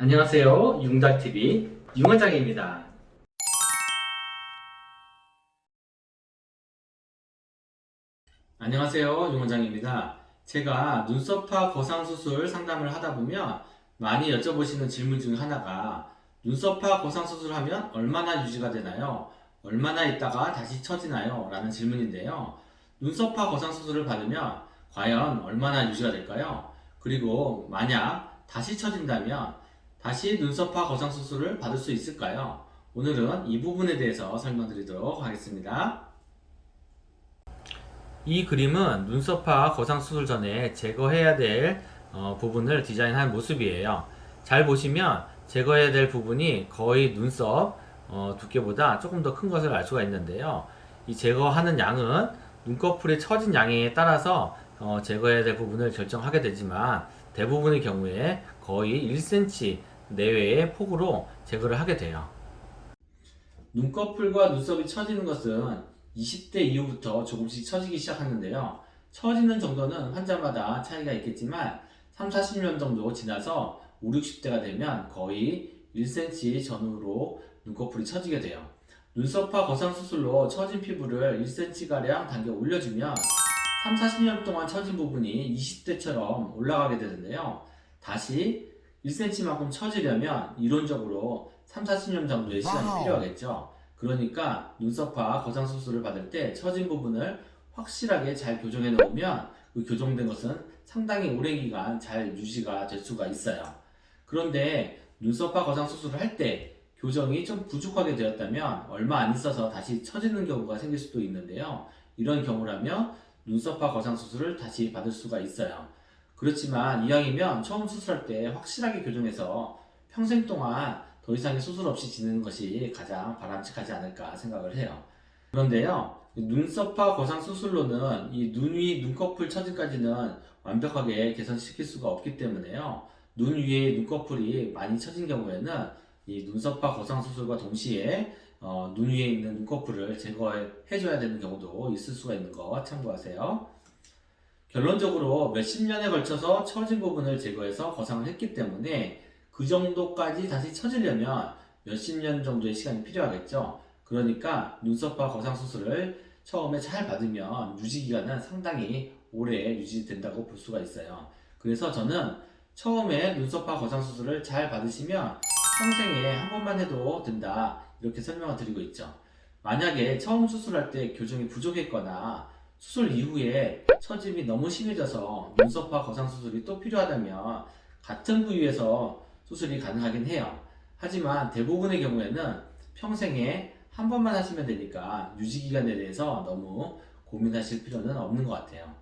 안녕하세요. 융닥TV 융원장입니다. 안녕하세요. 융원장입니다. 제가 눈썹파 거상수술 상담을 하다 보면 많이 여쭤보시는 질문 중 하나가 눈썹파 거상수술 하면 얼마나 유지가 되나요? 얼마나 있다가 다시 처지나요? 라는 질문인데요. 눈썹파 거상수술을 받으면 과연 얼마나 유지가 될까요? 그리고 만약 다시 처진다면 다시 눈썹파 거상 수술을 받을 수 있을까요? 오늘은 이 부분에 대해서 설명드리도록 하겠습니다. 이 그림은 눈썹파 거상 수술 전에 제거해야 될 어, 부분을 디자인한 모습이에요. 잘 보시면 제거해야 될 부분이 거의 눈썹 어, 두께보다 조금 더 큰 것을 알 수가 있는데요. 이 제거하는 양은 눈꺼풀이 처진 양에 따라서 어, 제거해야 될 부분을 결정하게 되지만 대부분의 경우에 거의 1cm 내외의 폭으로 제거를 하게 돼요. 눈꺼풀과 눈썹이 처지는 것은 20대 이후부터 조금씩 처지기 시작하는데요. 처지는 정도는 환자마다 차이가 있겠지만 3, 40년 정도 지나서 5, 60대가 되면 거의 1cm 전후로 눈꺼풀이 처지게 돼요. 눈썹파 거상 수술로 처진 피부를 1cm가량 당겨 올려주면 3, 40년 동안 처진 부분이 20대처럼 올라가게 되는데요. 다시 1cm만큼 처지려면 이론적으로 3, 40년 정도의 시간이 와우. 필요하겠죠. 그러니까 눈썹파 거상 수술을 받을 때 처진 부분을 확실하게 잘 교정해 놓으면 그 교정된 것은 상당히 오랜 기간 잘 유지가 될 수가 있어요. 그런데 눈썹파 거상 수술을 할 때 교정이 좀 부족하게 되었다면 얼마 안 있어서 다시 처지는 경우가 생길 수도 있는데요. 이런 경우라면 눈썹파 거상 수술을 다시 받을 수가 있어요. 그렇지만 이왕이면 처음 수술할 때 확실하게 교정해서 평생 동안 더 이상의 수술 없이 지내는 것이 가장 바람직하지 않을까 생각을 해요. 그런데요, 눈썹파 거상 수술로는 이 눈 위 눈꺼풀 처짐까지는 완벽하게 개선시킬 수가 없기 때문에요. 눈 위에 눈꺼풀이 많이 처진 경우에는 이 눈썹파 거상 수술과 동시에 어, 눈 위에 있는 눈꺼풀을 제거해줘야 되는 경우도 있을 수가 있는 거 참고하세요. 결론적으로 몇십 년에 걸쳐서 처진 부분을 제거해서 거상을 했기 때문에 그 정도까지 다시 처지려면 몇십 년 정도의 시간이 필요하겠죠. 그러니까 눈썹파 거상 수술을 처음에 잘 받으면 유지 기간은 상당히 오래 유지된다고 볼 수가 있어요. 그래서 저는 처음에 눈썹파 거상 수술을 잘 받으시면 평생에 한 번만 해도 된다 이렇게 설명을 드리고 있죠. 만약에 처음 수술할 때 교정이 부족했거나 수술 이후에 처짐이 너무 심해져서 눈썹파 거상 수술이 또 필요하다면 같은 부위에서 수술이 가능하긴 해요. 하지만 대부분의 경우에는 평생에 한 번만 하시면 되니까 유지 기간에 대해서 너무 고민하실 필요는 없는 것 같아요.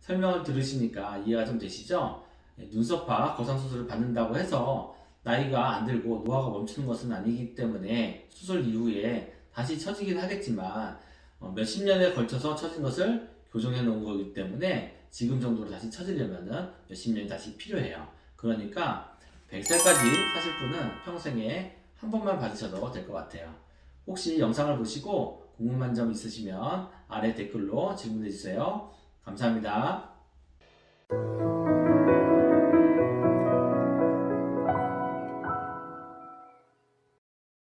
설명을 들으시니까 이해가 좀 되시죠? 네, 눈썹파 거상 수술을 받는다고 해서 나이가 안 들고 노화가 멈추는 것은 아니기 때문에 수술 이후에 다시 처지긴 하겠지만 어, 몇십 년에 걸쳐서 처진 것을 교정해 놓은 거기 때문에 지금 정도로 다시 처지려면은 몇십 년이 다시 필요해요. 그러니까 100살까지 사실 분은 평생에 한 번만 받으셔도 될 것 같아요. 혹시 영상을 보시고 궁금한 점 있으시면 아래 댓글로 질문해 주세요. 감사합니다.